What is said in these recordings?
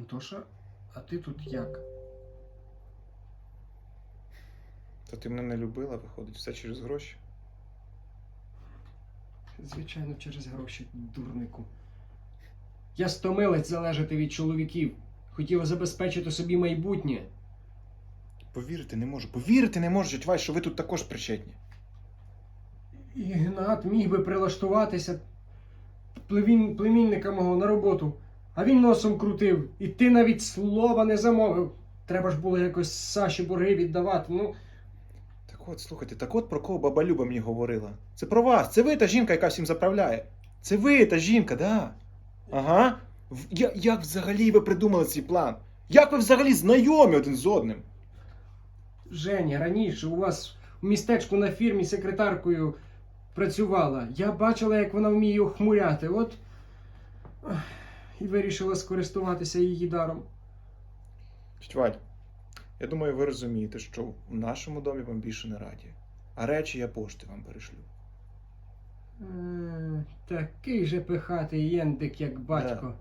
Антоша, а ти тут як? То ти мене не любила, виходить, все через гроші. Звичайно, через гроші, дурнику. Я стомилась залежати від чоловіків. Хотіла забезпечити собі майбутнє. Повірити не можу. Повірити не можу, тьвай, що ви тут також причетні. Ігнат міг би прилаштуватися племін, племінника мого на роботу, а він носом крутив, і ти навіть слова не замовив. Треба ж було якось Саші борги віддавати. Ну, Так от, слухайте, так от про кого баба Люба мені говорила. Це про вас. Це ви та жінка, яка всім заправляє. Це ви та жінка, да. Ага. Я, як взагалі ви придумали цей план? Як ви взагалі знайомі один з одним? Женя, раніше у вас у містечку на фірмі секретаркою працювала. Я бачила, як вона вміє охмуряти. От і вирішила скористуватися її даром. Тьваль, я думаю, ви розумієте, що в нашому домі вам більше не раді. А речі я пошти вам перешлю. Е, Такий же пихатий єндик, як батько.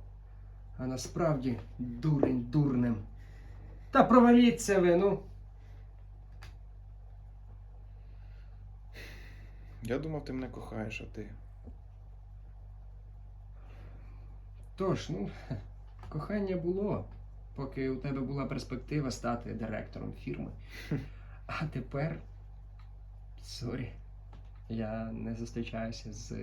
А насправді дурень дурнем. Та проваліться ви, ну. Я думав, ти мене кохаєш, а ти. Тож, ну, кохання було, поки у тебе була перспектива стати директором фірми. А тепер. Сорі. Я не зустрічаюся з.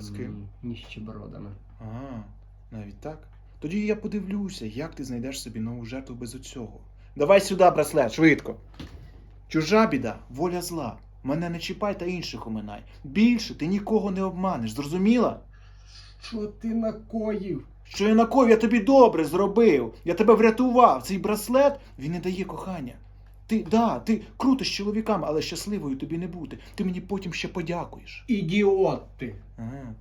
З ким? Ніщебородами. А, навіть так. Тоді я подивлюся, як ти знайдеш собі нову жертву без оцього. Давай сюди, браслет, швидко. Чужа біда, воля зла. Мене не чіпай та інших оминай. Більше ти нікого не обманеш, зрозуміла? Що ти накоїв? Що я накоїв, я тобі добре зробив. Я тебе врятував. Цей браслет він не дає кохання. Ти, да, ти крутиш чоловіками, але щасливою тобі не бути. Ти мені потім ще подякуєш. Ідіот ти! Ага.